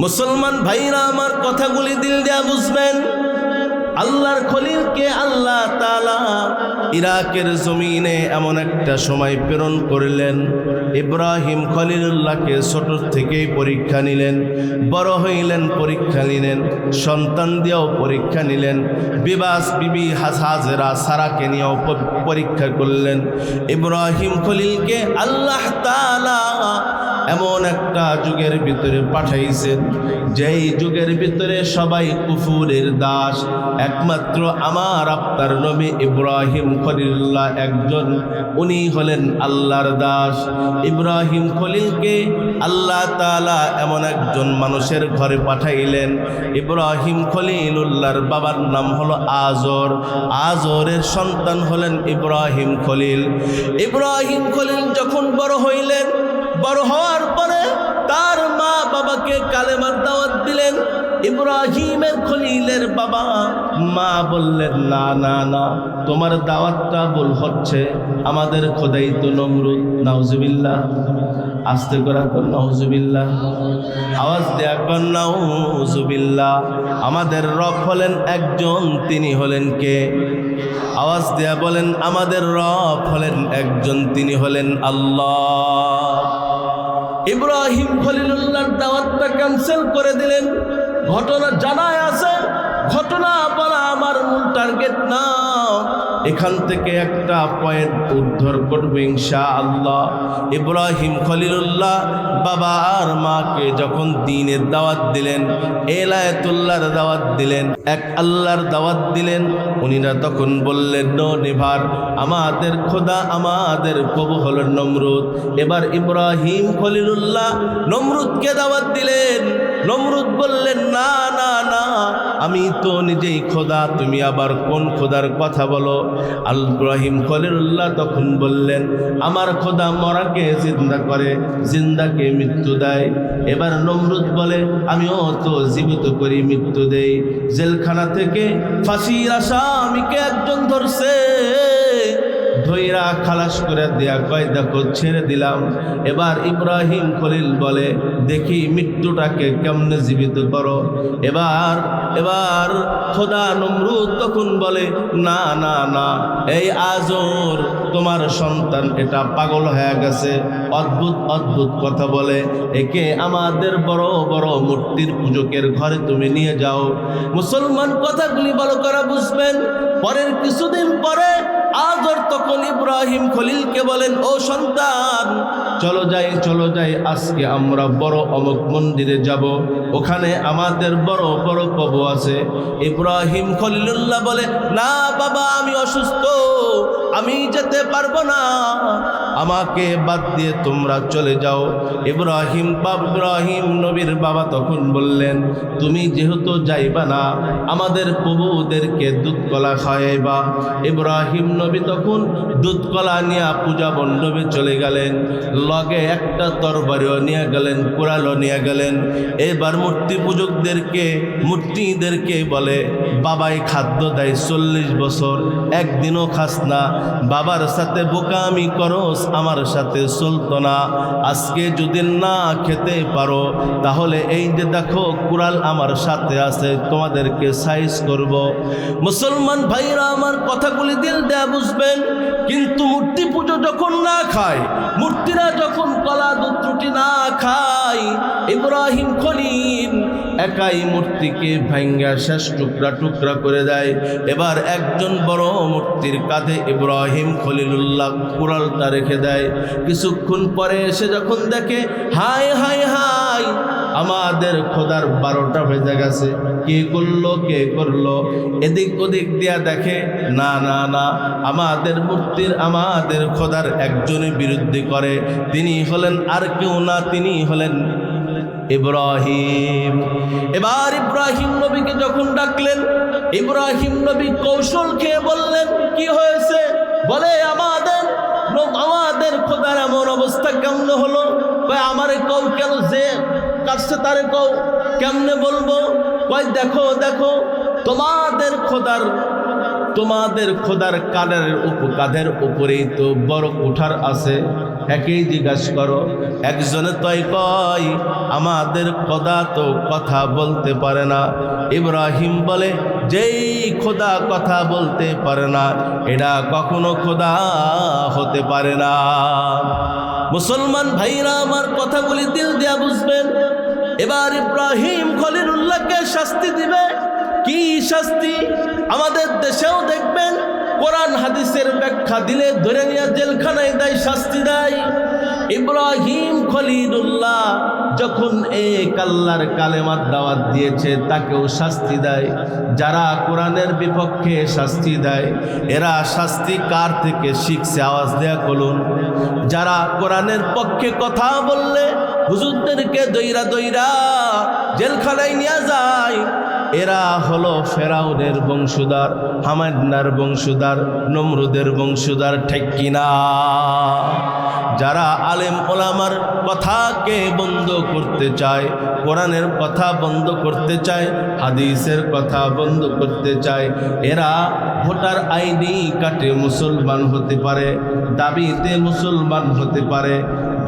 মুসলমান ভাইরা আমার কথাগুলি দিল দেয়া বুঝবেন। আল্লাহর খলিলকে আল্লাহ তালা ইরাকের জমিনে এমন একটা সময় প্রেরণ করলেন। ইব্রাহিম খলিলুল্লাহকে ছোট থেকেই পরীক্ষা নিলেন, বড় হইলেন, পরীক্ষা নিলেন, সন্তান দিয়েও পরীক্ষা নিলেন, বিবাস বিবি হাজেরা সারাকে নিয়েও পরীক্ষা করলেন। ইব্রাহিম খলিলকে আল্লাহ তালা এমন একটা যুগের ভিতরে পাঠাইছেন যেই যুগের ভিতরে সবাই কুফুরের দাস। একমাত্র আমার আপনার নবী ইব্রাহিম খলিল্লাহ একজন, উনি হলেন আল্লাহর দাস। ইব্রাহিম খলিলকে আল্লাহ তাআলা এমন একজন মানুষের ঘরে পাঠাইলেন। ইব্রাহিম খলিলুল্লাহর বাবার নাম হলো আজর। আজরের সন্তান হলেন ইব্রাহিম খলিল। ইব্রাহিম খলিল যখন বড় হইলেন বড় হওয়ার পরে তার মা বাবাকে কালেমার দাওয়াত দিলেন। ইব্রাহিমের খলিলের বাবা মা বললেন, না না না, তোমার দাওয়াতটা ভুল হচ্ছে। আমাদের খোদাই তো নমরুদ, নাউজুবিল্লাহ। আস্তে করা কর নাউজুবিল্লাহ। আওয়াজ দেয়া কর নাউজুবিল্লাহ। আমাদের রব হলেন একজন, তিনি হলেন কে? আওয়াজ দেয়া বলেন, আমাদের রব হলেন একজন, তিনি হলেন আল্লাহ। ইব্রাহিম খলিলুল্লাহর দাওয়াতটা ক্যান্সেল করে দিলেন। ঘটনা জানায় আছে, ঘটনা বলা আমার মূল টার্গেট না। এখান থেকে একটা পয়েন্ট উদ্ধার করবে ইনশা আল্লাহ ইব্রাহিম খলিলুল্লাহ বাবা আর মাকে যখন দিনের দাওয়াত দিলেন, এলায়তুল্লাহর দাওয়াত দিলেন, এক আল্লাহর দাওয়াত দিলেন, উনিরা তখন বললেন, নো নিভার, আমাদের খোদা আমাদের প্রভু হলেন নমরুদ। এবার ইব্রাহিম খলিলুল্লাহ নমরুদকে দাওয়াত দিলেন। নমরুদ বললেন, না না না, আমি তো নিজেই খোদা, তুমি আবার কোন খোদার কথা বলো? আল ইব্রাহিম খলিলুল্লাহ তখন বললেন, আমার খোদা মরাকে জিন্দা করে, জিন্দাকে মৃত্যু দেয়। এবার নমরুদ বলে আমিও তো জীবিত করি মৃত্যু দেই। জেলখানা থেকে ফাঁসির আসামিকে একজন ধরছে। ধৈরা খালাস করে দেয়া কয় দেখো ছেড়ে দিলাম। এবার ইব্রাহিম খলিল বলে, দেখি মৃত্যুটাকে কেমনে জীবিত করো? এবার এবার খোদা নমরুদ তখন বলে, না না না, এই আজর তোমার সন্তান এটা পাগল হয়ে গেছে। অদ্ভুত অদ্ভুত কথা বলে, একে আমাদের বড় বড় মূর্তির পূজকের ঘরে তুমি নিয়ে যাও। মুসলমান কথাগুলি ভালো করে বুঝবেন। পরের কিছুদিন পরে আজর তখন ইব্রাহিম খলিলকে বলেন, ও সন্তান, চলো যাই চলো যাই, আজকে আমরা বড় অমুক মন্দিরে যাব। ওখানে আমাদের বড় বড় প্রভু আছে। ইব্রাহিম খলিলুল্লাহ বলে, না বাবা, আমি অসুস্থ, আমি যেতে পারব না। আমাকে বাদ দিয়ে তোমরা চলে যাও। ইব্রাহিম ইব্রাহিম নবীর বাবা তখন বললেন, তুমি যেহেতু যাইবা না, আমাদের প্রভুদেরকে দুধ কলা খাওয়াইবা ইব্রাহিম নবী তখন দুধ কলা নিয়ে পূজা মণ্ডপে চলে গেলেন, লগে একটা তরবারিও নিয়ে গেলেন কোরালও নিয়ে গেলেন। এবার মূর্তি পূজকদেরকে, মূর্তিদেরকে বলে, বাবাই খাদ্য দেয় চল্লিশ বছর, একদিনও খাস না। বাবার সাথে বোকামি করস, আমার সাথে চলতো না। আজকে যদি না খেতে পারো, তাহলে এই যে দেখো কুরাল আমার সাথে আছে, তোমাদেরকে সাইজ করব। মুসলমান ভাইরা আমার কথাগুলি দিল দেয়া বুঝবেন। কিন্তু মূর্তি পুজো যখন না খায়, মূর্তিরা যখন কলা দুধ ত্রুটি না খায়, ইব্রাহিম খলিল একাই মূর্তিকে ভাঙ্গা শেষ টুকরা টুকরা করে দেয়। এবার একজন বড় মূর্তির কাঁধে ইব্রাহিম খলিলুল্লাহ কুড়ালটা রেখে দেয়। কিছুক্ষণ পরে এসে যখন দেখে হাই হাই হাই আমাদের খোদার বারোটা বেজে গেছে। কে করল কে করল? এদিক ওদিক দিয়া দেখে, না না না, আমাদের মূর্তির, আমাদের খোদার একজনের বিরুদ্ধে করে। তিনি হলেন আর কেউ না, তিনি হলেন ইব্রাহিম। এবার ইব্রাহিম নবীকে যখন ডাকলেন, ইব্রাহিম নবী কৌশল খেয়ে বললেন, কি হয়েছে? বলে, আমাদের আমাদের খোদার এমন অবস্থা কেমন হলো? আমারে কও কেন যে কাছে তারে কও, কেমনে বলব? কয়, দেখো দেখো, তোমাদের খোদার তোমাদের খোদার কানের কাঁধের উপরেই তো বড় কুঠার আছে। একেই জিজ্ঞাসা করো, একজনে তই কয়, আমাদের খোদা তো কথা বলতে পারে না। ইব্রাহিম বলে, যেই খোদা কথা বলতে পারে না, এটা কখনো খোদা হতে পারে না। মুসলমান ভাইরা, আমার কথাগুলি দিল দিয়া বুঝবেন এবার ইব্রাহিম খলিলুল্লাহকে শাস্তি দিবে। কি শাস্তি? আমাদের দেশেও দেখবেন, কোরআন হাদিসের ব্যাখ্যা দিলে ধরে নিয়ে জেলখানায় দেয়, শাস্তি দেয়। ইব্রাহিম খলিলুল্লাহ যখন এ কাল্লার কালেমার দাওয়াত দিয়েছে, তাকেও শাস্তি দেয়। যারা কোরআনের বিপক্ষে শাস্তি দেয়, এরা শাস্তি কার থেকে? শিখছে, আওয়াজ দেয়া করুন যারা কোরআনের পক্ষে কথা বললে হুজুরদেরকে দইরা দইরা জেলখানায় নিয়ে যায়। এরা হলো ফেরাউনের বংশধর, হামাদনার বংশধার, নমরুদের বংশধার, ঠিক কিনা? যারা আলেম ওলামার কথাকে বন্ধ করতে চায়, কোরআনের কথা বন্ধ করতে চায়, হাদিসের কথা বন্ধ করতে চায়, এরা ভোটার আইডি কাটে মুসলমান হতে পারে, দাবিতে মুসলমান হতে পারে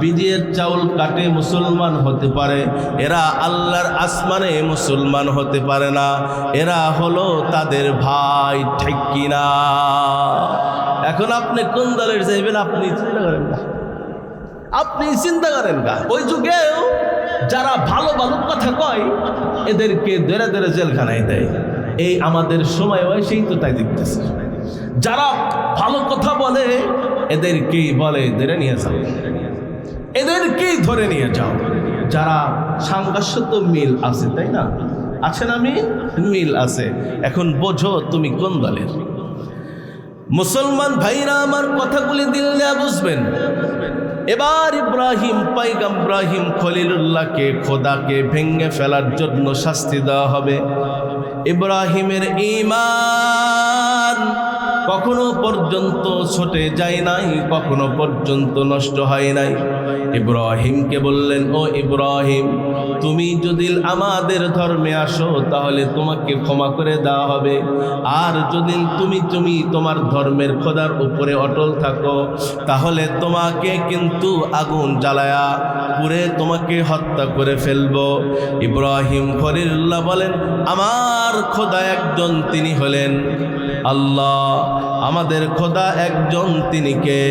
বিজের চাউল কাটে মুসলমান হতে পারে। এরা আল্লাহর আসমানে মুসলমান হতে পারে না। এরা হলো তাদের ভাই, ঠিক কিনা? এখন আপনি কোন দলের যাইবেন আপনি চিন্তা করেন না আপনি চিন্তা করেন না ওই যুগেও যারা ভালো ভালো কথা কয়, এদেরকে ধরে ধরে জেলখানায় দেয়। এই আমাদের সময় হয় সেই তো তাই দেখতেছে যারা ভালো কথা বলে, এদেরকেই বলে, ধরে নিয়ে যাও। এদেরকেই ধরে নিয়ে যাও। যারা সাংঘর্ষ মিল আছে, তাই না? আছে না মিল? মিল আছে। এখন বোঝো তুমি কোন দলের? মুসলমান ভাইরা আমার কথাগুলি দিল দেয়া বুঝবেন। এবার ইব্রাহিম, পাইগাম ইব্রাহিম খলিলুল্লাহকে, খোদাকে ভেঙ্গে ফেলার জন্য শাস্তি দেওয়া হবে। ইব্রাহিমের ইমান কখনো পর্যন্ত ছুটে যায় নাই, কখনো পর্যন্ত নষ্ট হয় নাই। ইব্রাহিমকে বললেন, ও ইব্রাহিম, তুমি যদি আমাদের ধর্মে আসো, তাহলে তোমাকে ক্ষমা করে দেওয়া হবে। আর যদি তুমি তুমি তোমার ধর্মের খোদার উপরে অটল থাকো, তাহলে তোমাকে কিন্তু আগুন জ্বালায়া পুরে তোমাকে হত্যা করে ফেলব। ইব্রাহিম খলিল্লাহ বলেন, আমার খোদা একজন, তিনি হলেন আল্লাহ। আমাদের খোদা একজন, তিনি কে?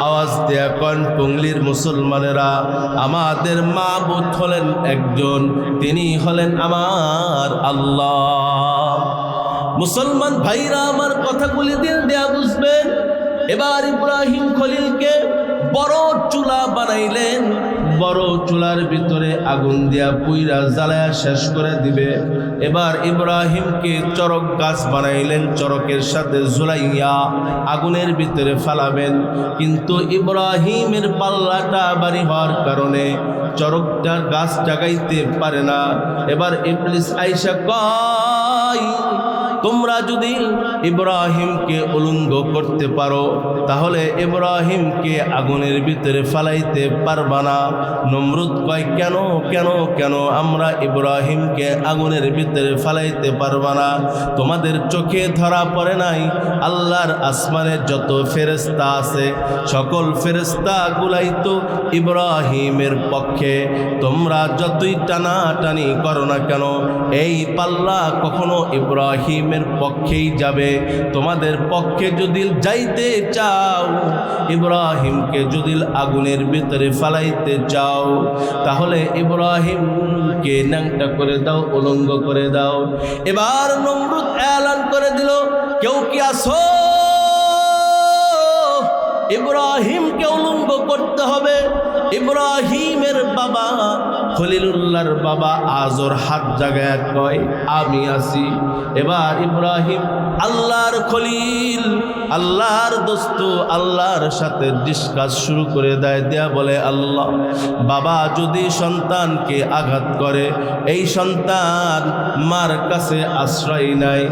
আওয়াজ দেয়া কন পুঙ্গলির মুসলমানেরা, আমাদের মা বুধ হলেন একজন, তিনি হলেন আমার আল্লাহ। মুসলমান ভাইরা, আমার কথাগুলি দিল দেয়া বুঝবেন। এবার ইব্রাহিম খলিলকে বড় চুলা বানাইলেন। বড় চুলার ভিতরে আগুন দিয়া পুইরা জ্বালায়া শেষ করে দিবে। এবার ইব্রাহিমকে চরক গাছ বানাইলেন, চরকের সাথে ঝুলাইয়া আগুনের ভিতরে ফালাবেন। কিন্তু ইব্রাহিমের পাল্লাটা বাড়ি হওয়ার কারণে চরকটা গাছ জাগাইতে পারে না। এবার ইবলিস আইসা কয় তোমরা যদি ইব্রাহিমকে উলঙ্গ করতে পারো, তাহলে ইব্রাহিমকে আগুনের ভিতরে ফালাইতে পারবা না। নমরুদ কয়, কেন কেন কেন? আমরা ইব্রাহিমকে আগুনের ভিতরে ফালাইতে পারবা না। তোমাদের চোখে ধরা পড়ে নাই। আল্লাহর আসমানে যত ফেরেস্তা আছে, সকল ফেরেস্তা গুলাই তো ইব্রাহিমের পক্ষে। তোমরা যতই টানাটানি করো না কেন, এই পাল্লা কখনো ইব্রাহিমের পক্ষেই যাবে। তোমাদের পক্ষে যদি যাইতে চাও, ইব্রাহিমকে যদি আগুনের ভিতরে ফালাইতে চাও, তাহলে ইব্রাহিমকে ন্যাংটা করে দাও, উলঙ্গ করে দাও। এবার নমরুদ এলান করে দিল, কেউ কি আসো ইব্রাহিমকে উলঙ্গ করতে হবে। ইব্রাহিমের বাবা খলিলুল্লাহর বাবা আজর হাত জাগায় কয়, আমি আছি। এবার ইব্রাহিম আল্লাহর খলিল, আল্লাহর দোস্ত, আল্লাহর সাথে ডিসকাস শুরু করে দেয়। দেয়া বলে, আল্লাহ, বাবা যদি সন্তানকে আঘাত করে, এই সন্তান মার কাছে আশ্রয় নাই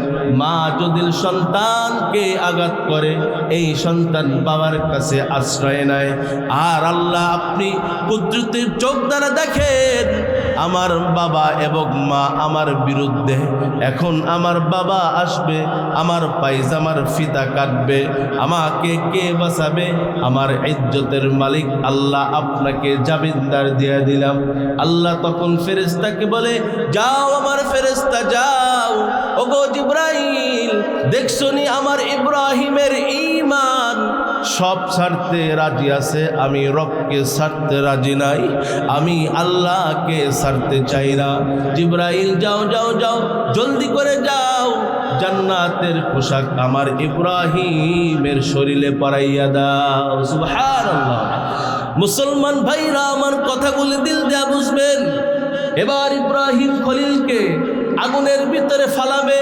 মা যদি সন্তানকে আঘাত করে, এই সন্তান বাবার কাছে আশ্রয় নাই আর আল্লাহ আপনি কুদরতের চোখ দ্বারা দেখেন আমার বাবা এবং মা আমার বিরুদ্ধে। এখন আমার বাবা আসবে, আমার পাইজামার ফিতা কাটবে। আমাকে কে বাঁচাবে? আমার ইজ্জতের মালিক আল্লাহ আপনাকে জামিনদার দিয়ে দিলাম। আল্লাহ তখন ফেরেস্তাকে বলে, যাও আমার ফেরেস্তা যাও। ওগো জিব্রাইল দেখছনি আমার ইব্রাহিমের ঈমান? সব ছাড়তে রাজি আছে, আমি রবকে ছাড়তে রাজি নাই, আমি আল্লাহকে ছাড়তে চাই না। জিব্রাইল, যাও যাও যাও, জলদি করে যাও, জান্নাতের পোশাক আমার ইব্রাহিমের শরীরে পরাইয়া দাও। সুবহানাল্লাহ। মুসলমান ভাইরা, আমার কথাগুলি দিল দেয়া বুঝবেন, এবার ইব্রাহিম খলিলকে আগুনের ভিতরে ফালাবে,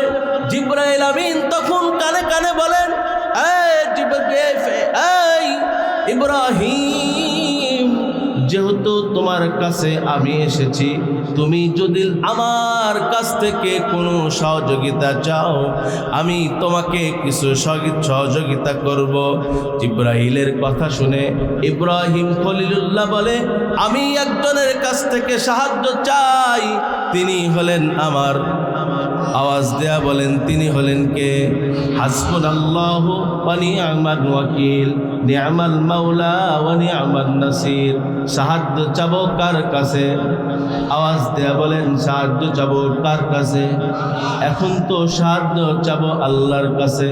জিব্রাইল আমিন তখন কানে কানে বলেন ইব্রাহিম, যেহেতু তোমার কাছে আমি এসেছি, তুমি যদি আমার কাছ থেকে কোনো সহযোগিতা চাও, আমি তোমাকে কিছু সহি- সহযোগিতা করব। ইব্রাহিলের কথা শুনে ইব্রাহিম খলিলুল্লাহ বলে, আমি একজনের কাছ থেকে সাহায্য চাই, তিনি হলেন আমার আওয়াজ দেয়া বলেন, তিনি হলেন কে? হাসবুন আল্লাহ নিয়ামাল ওয়াকিল, নিয়ামাল মাওলা ওয়া নিয়ামাল নাসির। সাহায্য চাবো কার কাছে? আওয়াজ দেয়া বলেন, সাহায্য চাবো কার কাছে? এখন তো সাহায্য চাবো আল্লাহর কাছে।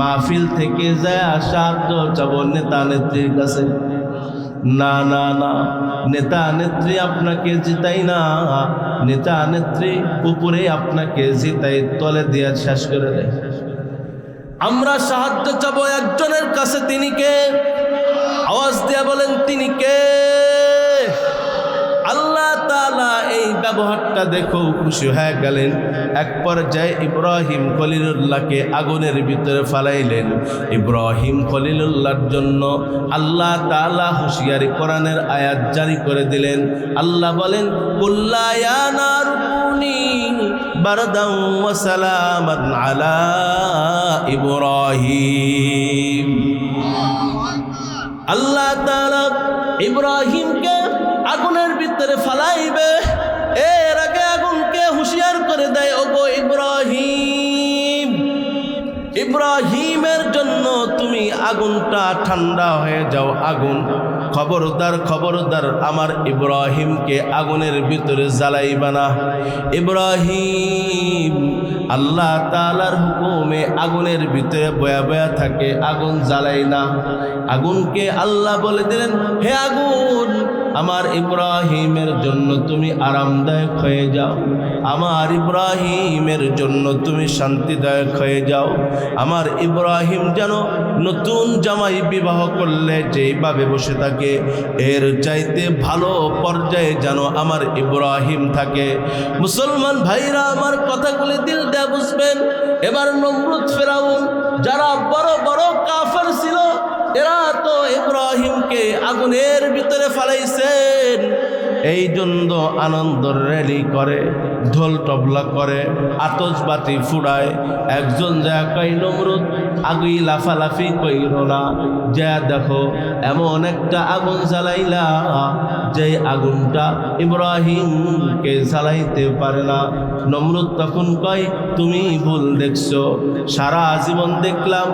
মাহফিল থেকে যায় সাহায্য চাবো নেতা নেত্রীর কাছে। না না না। নেতা, নেত্রী আপনাকে জিতাই না। নেতা, নেত্রী উপরে আপনাকে জিতাই, তলে দিয়ে শেষ করে দেয়। আমরা সাহায্য চাব একজনের কাছে, তিনি কে? আওয়াজ দিয়া বলেন, তিনি কে? আল্লাহ তাআলা এই ব্যবহারটা দেখো খুশি হয়ে গেলেন। এক পর্যায়ে ইব্রাহিম খলিলুল্লাহকে আগুনের ভিতরে ফালাইলেন। ইব্রাহিম খলিলুল্লাহর জন্য আল্লাহ তাআলা হুঁশিয়ারি কোরআনের আয়াত জারি করে দিলেন। আল্লাহ বলেন কুল্লায়া নারকুনি বারদাম ইব্রাহিম। আল্লাহ তাআলা ইব্রাহিমকে আগুনের ভিতরে ফালাইবে। এর আগে আগুনকে হুঁশিয়ার করে দেয়, ওগো ইব্রাহিম। ইব্রাহিমের জন্য তুমি আগুনটা ঠান্ডা হয়ে যাও, আগুন। খবরদার খবরদার, আমার ইব্রাহিমকে আগুনের ভিতরে জ্বালাইবা না। ইব্রাহিম, আল্লাহ তালার হুকুমে আগুনের ভিতরে বয়া বয়া থাকে, আগুন জ্বালাই না। আগুনকে আল্লাহ বলে দিলেন, হে আগুন আমার ইব্রাহিমের জন্য তুমি আরামদায়ক হয়ে যাও। আমার ইব্রাহিমের জন্য তুমি শান্তিদায়ক হয়ে যাও। আমার ইব্রাহিম যেন নতুন জামাই বিবাহ করলে যেইভাবে বসে থাকে, এর চাইতে ভালো পর্যায়ে যেন আমার ইব্রাহিম থাকে। মুসলমান ভাইরা, আমার কথাগুলি দিল দেয়া বুঝবেন। এবার নমরুদ ফেরাউন, যারা বড় বড় কাফের ছিল, এরা ইব্রাহিমকে আগুনের ভিতরে ফালাইছেন। এই জন্য আনন্দ র্যালি করে, ঢোল টবলা করে আতসবাতি ফুড়ায় একজন যা কই নমরুদ, আগুই লাফালাফি কইর না। যা দেখো, এমন একটা আগুন জ্বালাইলা যে আগুনটা ইব্রাহিমকে জ্বালাইতে পারে না। নমরুদ তখন কয়, তুমি ভুল দেখছ। সারা জীবন দেখলাম,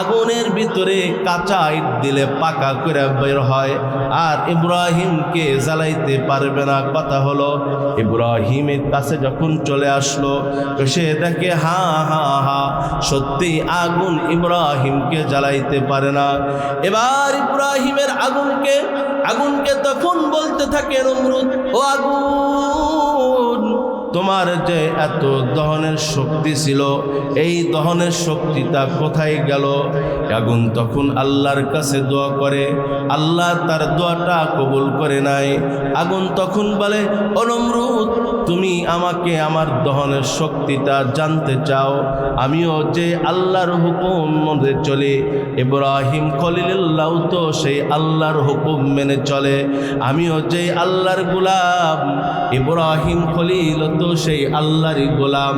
আগুনের ভিতরে কাঁচা ইট দিলে পাকা করে বের হয়। আর ইব্রাহিমকে জ্বালাইতে পারবে না। কথা হলো, ইব্রাহিমের কাছে যখন চলে আসলো, সে দেখে হা হা হা, সত্যি আগুন ইব্রাহিমকে জ্বালাইতে পারে না। এবার ইব্রাহিমের আগুনকে আগুনকে তখন বলতে থাকে নমরুদ, ও আগুন! তোমার যে এত দহনের শক্তি ছিল, এই দহনের শক্তিটা কোথায় গেল? আগুন তখন আল্লাহর কাছে দোয়া করে। আল্লাহ তার দোয়াটা কবুল করে নাই। আগুন তখন বলে অনমরুদ তুমি আমাকে আমার দহনের শক্তিটা জানতে চাও। আমিও যে আল্লাহর হুকুম মধ্যে চলি, ইব্রাহিম খলিল্লাহ তো সেই আল্লাহর হুকুম মেনে চলে। আমিও যে আল্লাহর গোলাম, ইব্রাহিম খলিল তো সেই আল্লাহরই গোলাম।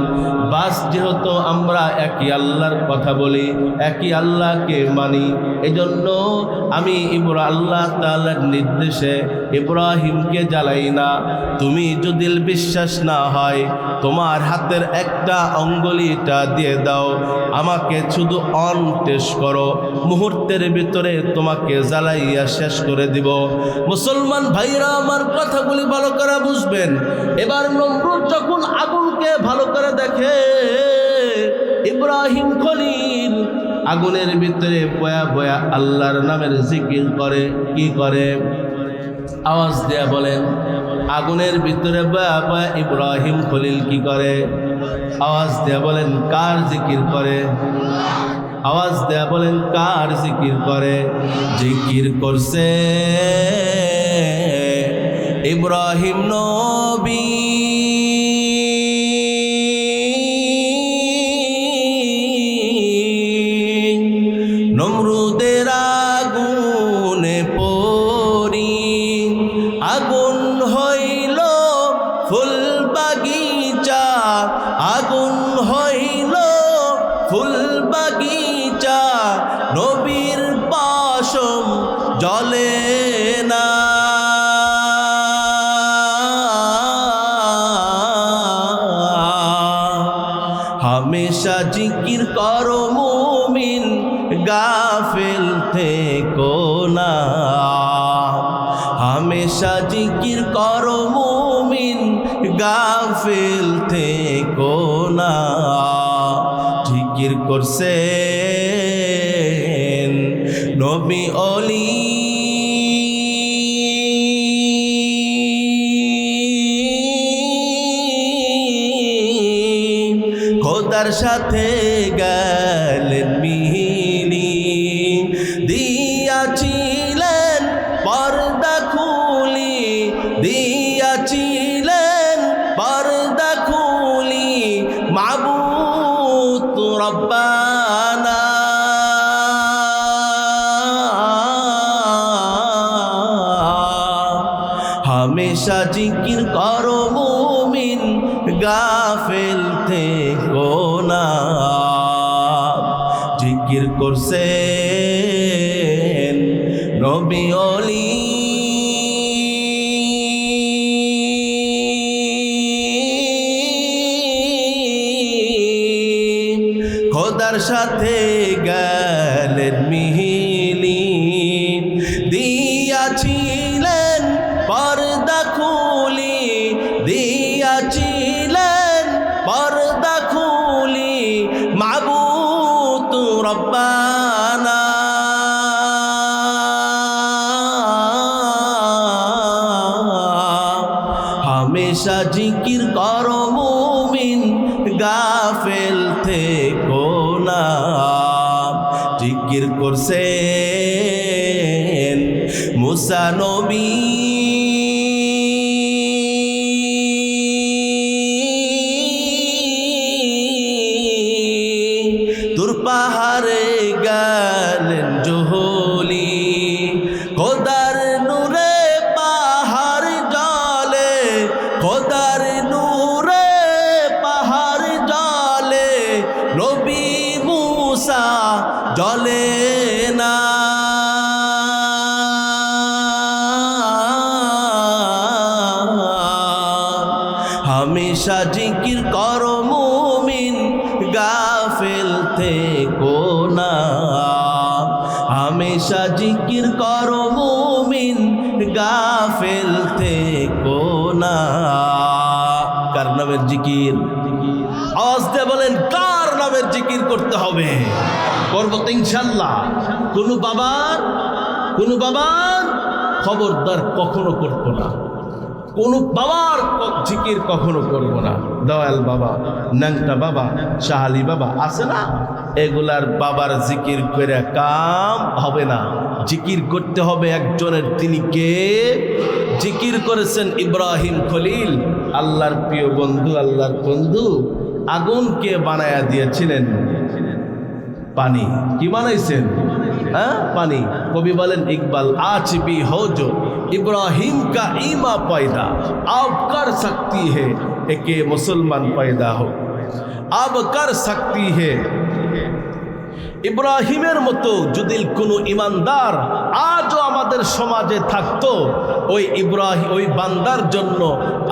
বাস যেহেতু আমরা একই আল্লাহর কথা বলি, একই আল্লাহকে মানি, এজন্য আমি ইব্রা, আল্লাহ তাআলার নির্দেশে ইব্রাহিমকে জ্বালাই না। তুমি যদি বিশ্বাস না হয়, তোমার হাতের একটা অঙ্গুলিটা দিয়ে দাও। আমাকে শুধু অন টেস্ট করো। মুহূর্তের ভিতরে তোমাকে জ্বালাইয়া শেষ করে দিব। মুসলমান ভাইরা আমার কথাগুলি ভালো করে বুঝবেন। এবার নমরুদ যখন আগুনকে ভালো করে দেখে, ইব্রাহিম খলিল আগুনের ভিতরে বয়া বয়া আল্লাহর নামের জিকির করে, কি করে? আওয়াজ দেয়া বলেন আগুনের ভিতরে বয়া ইব্রাহিম খলিল কি করে? আওয়াজ দেয়া বলেন, কার জিকির করে? আওয়াজ দেয়া বলেন, কার জিকির করে? জিকির করছে ইব্রাহিম নবী। গাফিল থেকো না। হামেশা জিকির করো মুমিন, গাফিল থেকো না। জিকির করছে নবী অলি। খোদার সাথে হামেশা জিকির করো মুমিন গাফেল থেকো না জিকির করছেন নবী অলি হামেশা জিকির করো মুমিন গাফেল থেকো না। জিকির করছেন মুসা নবী। হামেশা জিকির করো মুমিন, গাফেল থেকো না। হামেশা জিকির করো মুমিন, গাফেল থেকো না। কার নামের জিকির? আওয়াজ বলেন, কার নামের জিকির করতে হবে? করব তো ইনশাল্লাহ। কোনো বাবার কোনো বাবার খবরদার কখনো করব না। কোনো বাবার জিকির কখনো করব না। দয়াল বাবা, ন্যাংটা বাবা, শাহালি বাবা আছে না? এগুলার বাবার জিকির করে কাম হবে না। জিকির করতে হবে একজনের, তিনি কে? জিকির করেছেন ইব্রাহিম খলিল। আল্লাহর প্রিয় বন্ধু, আল্লাহর বন্ধু, আগুনকে বানায়া দিয়েছিলেন। পানি। কি বানাইছেন? হ্যাঁ? পানি। কবি বলেন, ইকবাল আজ হজ। इब्राहिम का ईमा पैदा अब कर सकती है एक मुसलमान पैदा हो अब कर सकती है ইব্রাহিমের মতো যদি কোনো ইমানদার আজও আমাদের সমাজে থাকতো ওই ইব্রাহিম ওই বান্দার জন্য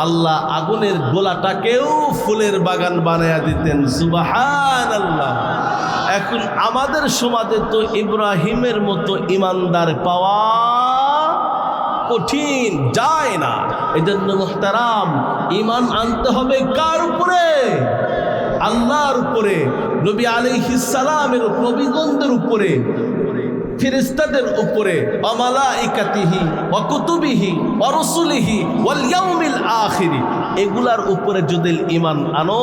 আল্লাহ আগুনের গোলাটাকেও ফুলের বাগান বানায়া দিতেন সুবাহান আল্লাহ এখন আমাদের সমাজে তো ইব্রাহিমের মতো ইমানদার পাওয়া কঠিন, যায় না। এজন্য মোহতারাম ইমান আনতে হবে কার উপরে? আল্লাহর উপরে, নবী আলাইহিসালামের নবীগণদের উপরে ফিরিস্তাদের উপরে অমালা ইকাতিহি অকুতুবিহি অরসুলিহি ওয়ালিয়াউমিল আখিরি। এগুলার উপরে যদি ইমান আনো,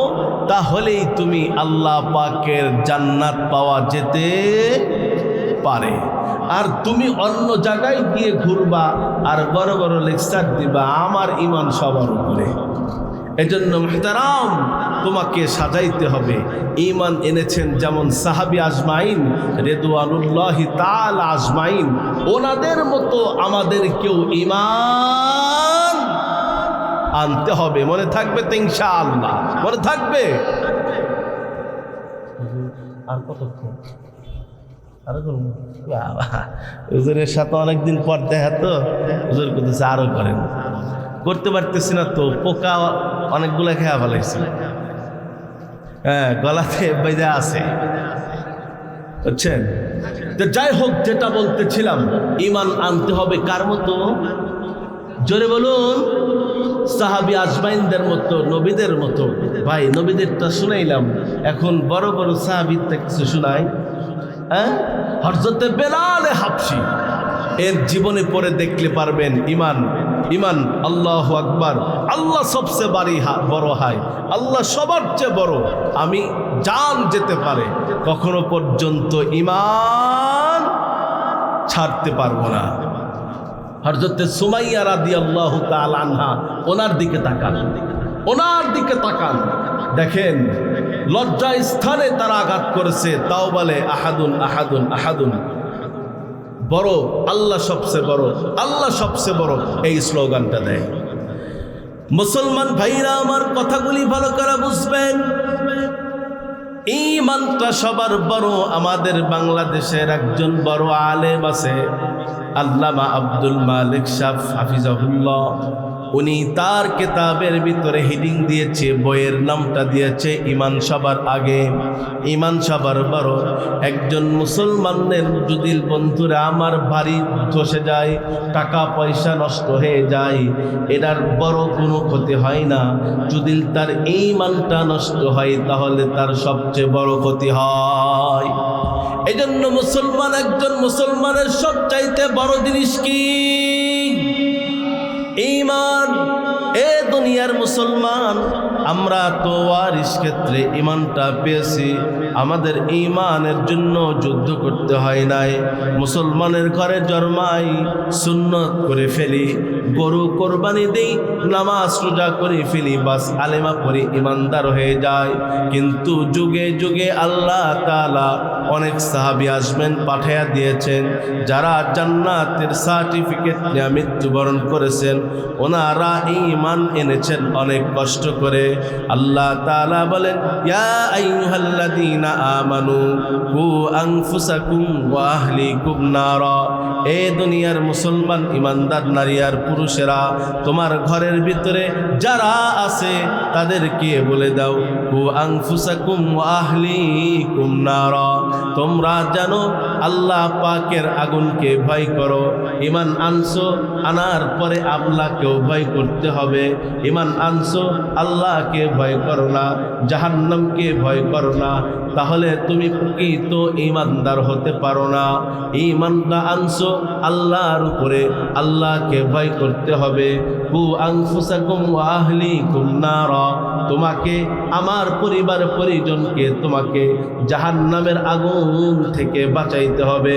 তাহলেই তুমি আল্লাহ পাকের জান্নাত পাওয়া যেতে পারে। আর তুমি অন্য জায়গায় গিয়ে ঘুরবা আর বড় বড় লেকচার দিবা আমার ইমান সবার উপরে। এজন্য মেহতারাম, তোমাকে সাজাইতে হবে। ইমান এনেছেন যেমন সাহাবি আজমাইন রেদুয়ানুল্লাহি তাল আজমাইন। ওনাদের মতো আমাদের কেউ ইমান আনতে হবে। মনে থাকবে তো ইনশাআল্লাহ। মনে থাকবে? আর কতক্ষণ? আরও করুন। হুজুরের সাথে অনেকদিন পর দেখা তো, হুজুর করতেছে আরও করেন। করতে পারতেছি না তো, পোকা অনেকগুলো খেয়া ফেলাইছি। হ্যাঁ গলাতে বেজা আছে। বুঝছেন? তো যাই হোক, যেটা বলতেছিলাম ইমান আনতে হবে কার মতো? জোরে বলুন, সাহাবি আজমাইনদের মতো, নবীদের মতো। ভাই, নবীদেরটা শুনাইলাম, এখন বড় বড় সাহাবিদটা কিছু শোনাই। হ্যাঁ? হরজতে বেলালে হাফসি। এর জীবনে পরে দেখলে পারবেন ইমান ইমান আল্লাহ আকবার। আল্লাহ সবচেয়ে বাড়ি বড় হাই। আল্লাহ সবার চেয়ে বড়। আমি জান যেতে পারে। কখনো পর্যন্ত ইমান ছাড়তে পারব না। হরজতে সুমাইয়া রাদি আল্লাহ আনহা, ওনার দিকে তাকান। ওনার দিকে তাকান। দেখেন লজ্জা স্থানে তারা আঘাত করেছে। তাও বলে, আহাদুন আহাদুন আহাদুন। বড়, আল্লাহ সবচেয়ে বড়, আল্লাহ সবচেয়ে বড় এই স্লোগানটা দেয়। মুসলমান ভাইরা, আমার কথাগুলি ভালো করে বুঝবেন। ইমানটা সবার বড়, আমাদের বাংলাদেশের একজন বড় আলেম আছে, আল্লামা আব্দুল মালিক শাহ হাফিজাহুল্লাহ। উনি তার কেতাবের ভিতরে হিডিং দিয়েছে, বইয়ের নামটা দিয়েছে ইমান সবার আগে। ইমান সবার বড় একজন মুসলমানের যদি বন্ধুরা, আমার বাড়ি ধসে যায়, টাকা পয়সা নষ্ট হয়ে যায়, এটার বড় কোনো ক্ষতি হয় না। যদি তার এই মানটা নষ্ট হয়, তাহলে তার সবচেয়ে বড় ক্ষতি হয়। এই জন্য মুসলমান একজন মুসলমানের সবচাইতে বড় জিনিস কি? ইমান এ দুনিয়ার মুসলমান আমরা তো ওয়ারিস ক্ষেত্রে ইমানটা পেয়েছি। আমাদের ইমানের জন্য যুদ্ধ করতে হয় নাই। মুসলমানের ঘরে জন্মাই, সুন্নত করে ফেলি। গরু কোরবানি দেই, নামাজ রোজা করে ফেলি, বাস আলেমা পরে ইমানদার হয়ে যায়। কিন্তু যুগে যুগে আল্লাহ তালা অনেক সাহাবি আসবেন, পাঠাইয়া দিয়েছেন। যারা জান্নাতের সার্টিফিকেট নিয়ে মৃত্যুবরণ করেছেন, ওনারা ইমান এনেছেন অনেক কষ্ট করে। আল্লাহ তাআলা বলেন দুনিয়ার মুসলমান, ইমানদার নারী আর পুরুষেরা, তোমার ঘরের ভিতরে যারা আছে, তাদেরকে বলে দাও, কু তোমরা জানো, আল্লাহ পাকের আগুনকে ভয় করো। ইমান আনছো, আনার পরে আল্লাহকেও ভয় করতে হবে। ইমান আনসো আনছো আল্লাহকে ভয় করো না, জাহান্নামকে ভয় করো না, তাহলে তুমি প্রকৃত ইমানদার হতে পারো না। ইমানটা আনছো আল্লাহর উপরে, আল্লাহকে ভয় করতে হবে। কু আনফুসাকুম ওয়া আহলিকুম নারা, তোমাকে, আমার পরিবার পরিজনকে তোমাকে জাহান্নামের আগুন থেকে বাঁচাইতে হবে।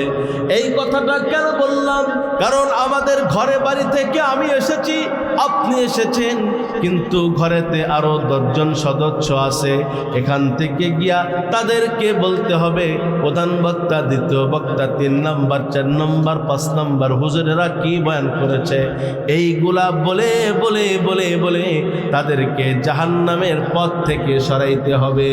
এই কথাটা কেন বললাম? কারণ আমাদের ঘরে বাড়ি থেকে আমি এসেছি? আপনি এসেছেন। কিন্তু ঘরেতে আরও দশজন সদস্য আছে। এখান থেকে গিয়া তাদেরকে বলতে হবে, প্রধান বক্তা, দ্বিতীয় বক্তা, তিন নম্বর, চার নম্বর, পাঁচ নম্বর, হুজুরেরা কি বয়ান করেছে? এইগুলা বলে বলে বলে বলে তাদেরকে জাহান্নামের পথ থেকে সরাইতে হবে।